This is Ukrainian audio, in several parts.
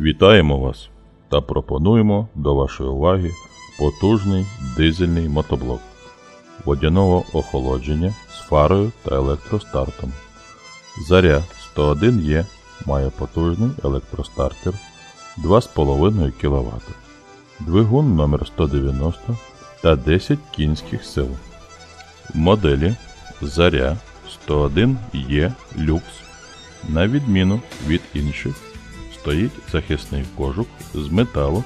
Вітаємо вас та пропонуємо до вашої уваги потужний дизельний мотоблок водяного охолодження з фарою та електростартом. Заря 101Е має потужний електростартер 2,5 кВт, двигун номер 190 та 10 кінських сил. В моделі Заря 101Е Люкс на відміну від інших стоїть захисний кожух з металу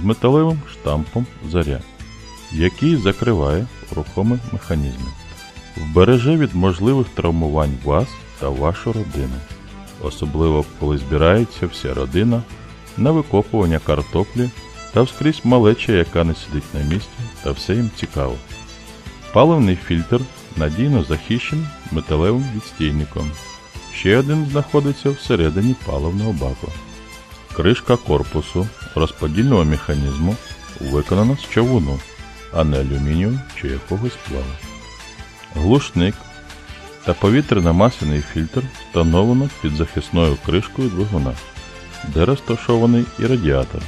з металевим штампом заря, який закриває рухомі механізми, вбереже від можливих травмувань вас та вашу родину, особливо коли збирається вся родина на викопування картоплі та вскрізь малеча, яка не сидить на місці та все їм цікаво. Паливний фільтр надійно захищений металевим відстійником. Ще один знаходиться всередині паливного баку. Кришка корпусу розподільного механізму виконана з чавуну, а не алюмінію чи якогось сплаву. Глушник та повітряно-масляний фільтр встановлено під захисною кришкою двигуна, де розташований і радіатор.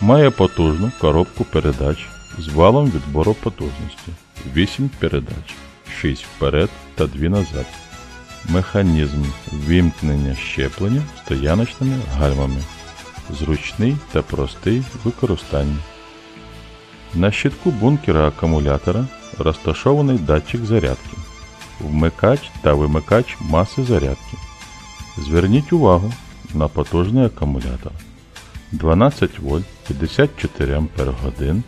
Має потужну коробку передач з валом відбору потужності 8 передач, 6 вперед та 2 назад. Механізм вімкнення щеплення стояночними гальмами. Зручний та простий в використанні. На щитку бункера акумулятора розташований датчик зарядки, вмикач та вимикач маси зарядки. Зверніть увагу на потужний акумулятор 12 вольт 54 Ампер годин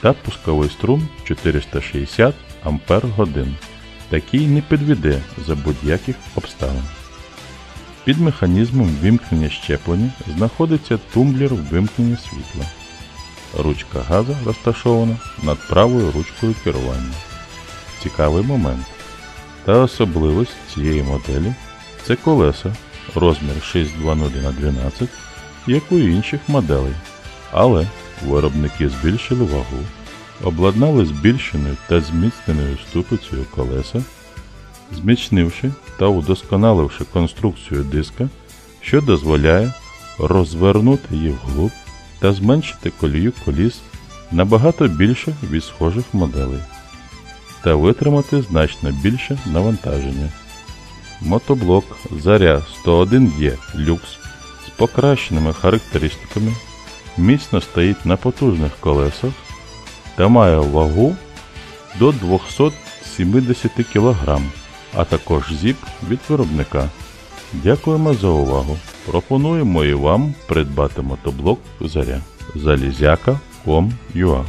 та пусковий струм 460 Ампер годин. Такий не підведе за будь-яких обставин. Під механізмом вимкнення щеплення знаходиться тумблер вимкнення світла. Ручка газа розташована над правою ручкою керування. Цікавий момент. Та особливість цієї моделі це колеса розмір 620 на 12 як у інших моделей. Але виробники збільшили вагу, обладнали збільшеною та зміцненою ступицею колеса, зміцнивши та удосконаливши конструкцію диска, що дозволяє розвернути їх вглуб та зменшити колію коліс набагато більше від схожих моделей та витримати значно більше навантаження. Мотоблок Заря 101Е Люкс з покращеними характеристиками міцно стоїть на потужних колесах та має вагу до 270 кг, а також зіп від виробника. Дякуємо за увагу. Пропонуємо і вам придбати мотоблок Заря. Залізяка.com.ua